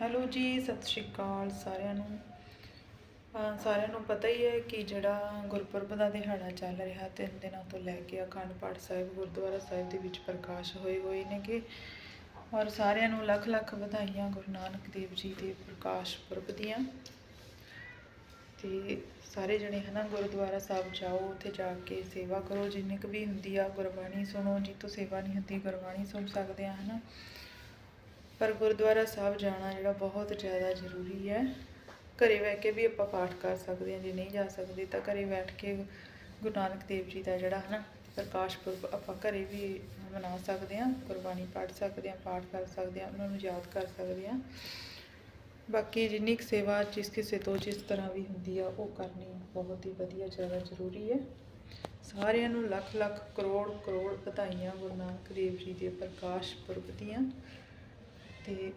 Hello ਜੀ, ਸਤਿ ਸ਼੍ਰੀ ਅਕਾਲ ਸਾਰਿਆਂ ਨੂੰ। ਸਾਰਿਆਂ ਨੂੰ ਪਤਾ ਹੀ ਹੈ ਕਿ ਜਿਹੜਾ ਗੁਰਪੁਰਬ ਦਾ ਦਿਹਾੜਾ ਚੱਲ ਰਿਹਾ, ਤਿੰਨ ਦਿਨਾਂ ਤੋਂ ਲੈ ਕੇ ਅਖੰਡ ਪਾਠ ਸਾਹਿਬ, ਗੁਰਦੁਆਰਾ ਸਾਹਿਬ ਦੇ ਵਿੱਚ ਪ੍ਰਕਾਸ਼ ਹੋਏ ਹੋਏ ਨੇਗੇ। ਔਰ ਸਾਰਿਆਂ ਨੂੰ ਲੱਖ ਲੱਖ ਵਧਾਈਆਂ ਗੁਰੂ ਨਾਨਕ ਦੇਵ ਜੀ ਦੇ ਪ੍ਰਕਾਸ਼ ਪੁਰਬ ਦੀਆਂ। ਤੇ ਸਾਰੇ ਜਣੇ ਹਨਾ ਗੁਰਦੁਆਰਾ ਸਾਹਿਬ ਜਾਓ, ਉੱਥੇ ਜਾ ਕੇ ਸੇਵਾ ਕਰੋ। ਜਿੰਨੀ ਕੁ ਵੀ ਹੁੰਦੀ ਆ, ਗੁਰਬਾਣੀ ਸੁਣੋ। ਜੀ ਤੋਂ ਸੇਵਾ ਨਹੀਂ ਹੁੰਦੀ ਗੁਰਬਾਣੀ ਸੁਣ ਸਕਦੇ ਆ, ਹਨਾ। ਪਰ ਗੁਰਦੁਆਰਾ ਸਾਹਿਬ ਜਾਣਾ ਜਿਹੜਾ ਬਹੁਤ ਜ਼ਿਆਦਾ ਜ਼ਰੂਰੀ ਹੈ। ਘਰੇ ਬਹਿ ਕੇ ਵੀ ਆਪਾਂ ਪਾਠ ਕਰ ਸਕਦੇ ਹਾਂ, ਜੇ ਨਹੀਂ ਜਾ ਸਕਦੇ ਤਾਂ ਘਰੇ ਬੈਠ ਕੇ ਗੁਰੂ ਨਾਨਕ ਦੇਵ ਜੀ ਦਾ ਜਿਹੜਾ ਹਨਾ ਪ੍ਰਕਾਸ਼ ਪੁਰਬ ਆਪਾਂ ਘਰੇ ਵੀ ਮਨਾ ਸਕਦੇ ਹਾਂ, ਗੁਰਬਾਣੀ ਪੜ੍ਹ ਸਕਦੇ ਹਾਂ, ਪਾਠ ਕਰ ਸਕਦੇ ਹਾਂ, ਉਹਨਾਂ ਨੂੰ ਯਾਦ ਕਰ ਸਕਦੇ ਹਾਂ। ਬਾਕੀ ਜਿੰਨੀ ਕੁ ਸੇਵਾ ਜਿਸ ਕਿਸੇ ਤੋਂ ਜਿਸ ਤਰ੍ਹਾਂ ਵੀ ਹੁੰਦੀ ਆ, ਉਹ ਕਰਨੀ ਬਹੁਤ ਹੀ ਵਧੀਆ ਜ਼ਿਆਦਾ ਜ਼ਰੂਰੀ ਹੈ। ਸਾਰਿਆਂ ਨੂੰ ਲੱਖ ਲੱਖ ਕਰੋੜ ਕਰੋੜ ਵਧਾਈਆਂ ਗੁਰੂ ਨਾਨਕ ਦੇਵ ਜੀ ਦੇ ਪ੍ਰਕਾਸ਼ ਪੁਰਬ ਦੀਆਂ। 对。